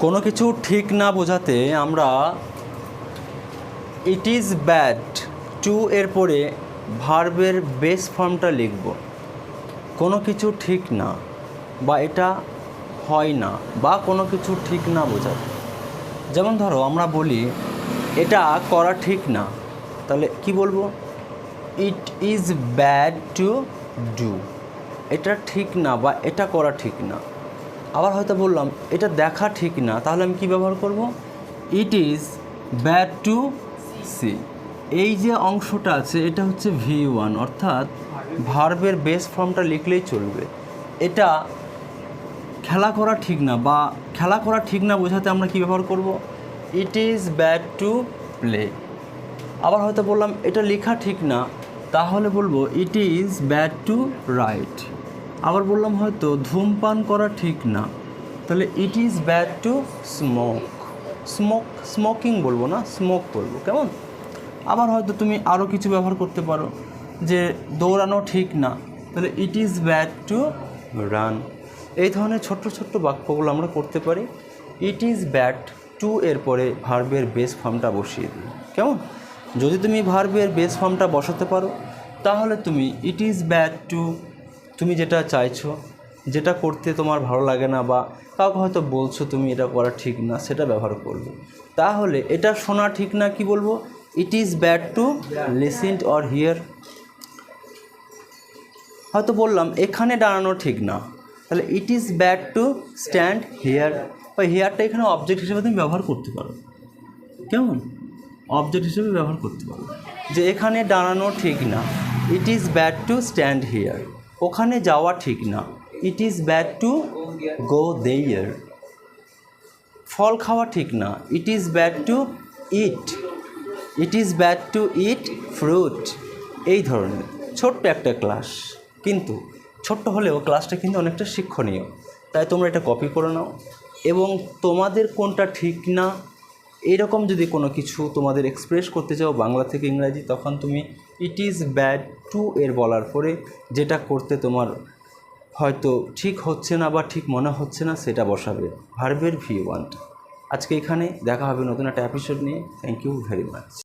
কোনো কিছু ঠিক না বোঝাতে আমরা ইট ইজ ব্যাড টু এর পরে ভার্বের বেস ফর্মটা লিখব। কোনো কিছু ঠিক না বা এটা হয় না বা কোনো কিছু ঠিক না বোঝাতে। যেমন ধরো, আমরা বলি, এটা করা ঠিক না। তাহলে কি বলব? It is bad to do এটা ঠিক না বা এটা করা ঠিক না। আবার হয়তো বললাম, এটা দেখা ঠিক না, তাহলে আমি কি ব্যবহার করব? It is bad to see এই যে অংশটা আছে, এটা হচ্ছে ভি ওয়ান অর্থাৎ ভার্বের বেস ফর্মটা লিখলেই চলবে। এটা খেলা করা ঠিক না, বা খেলা করা ঠিক না বোঝাতে আমরা কি ব্যবহার করব? It is bad to play আবার হয়তো বললাম, এটা লেখা ঠিক না, তাহলে বলব it is bad to write আবার বললাম হয়তো ধূমপান করা ঠিক না। তাহলে it is bad to smoke smoke smoking বলব না স্মোক বলব, কেমন? আবার হয়তো তুমি আরও কিছু ব্যবহার করতে পারো, যে দৌড়ানো ঠিক না। তাহলে it is bad to run এই ধরনের ছোট্ট ছোট্ট বাক্যগুলো আমরা করতে পারি। ইট ইজ ব্যাড টু এর পরে ভার্বের বেস ফর্মটা বসিয়ে দিই। কেমন? যদি তুমি ভার্বের বেস ফর্মটা বসাতে পারো, তাহলে তুমি ইট ইজ ব্যাড টু তুমি যেটা চাইছো, যেটা করতে তোমার ভালো লাগে না বা কাউকে হয়তো বলছো তুমি এটা করা ঠিক না, সেটা ব্যবহার করবে। তাহলে এটা শোনা ঠিক না কি বলব? It is bad to listen or hear হয়তো বললাম, এখানে দাঁড়ানো ঠিক না। তাহলে it is bad to stand here বা হেয়ারটা এখানে অবজেক্ট হিসেবে তুমি ব্যবহার করতে পারো। কেমন? অবজেক্ট হিসেবে ব্যবহার করতে পারো। যে এখানে দাঁড়ানো ঠিক না। It is bad to stand here ওখানে যাওয়া ঠিক না। It is bad to go there ফল খাওয়া ঠিক না। It is bad to eat it is bad to eat fruit এই ধরনের। ছোট্ট একটা ক্লাস কিন্তু ছোট্ট হলেও ক্লাসটা কিন্তু অনেকটা শিক্ষণীয়। তাই তোমরা এটা কপি করে নাও। এবং তোমাদের কোনটা ঠিক না এরকম যদি কোনো কিছু তোমাদের এক্সপ্রেস করতে চাও, বাংলা থেকে ইংরাজি, তখন তুমি ইট ইজ ব্যাড টু এর বলার পরে যেটা করতে তোমার হয়তো ঠিক হচ্ছে না বা ঠিক মনে হচ্ছে না, সেটা বসাবে। ভার্বের ভি ওয়ান্ট আজকে এখানে দেখা হবে নতুন একটা এপিসোড নিয়ে। Thank you very much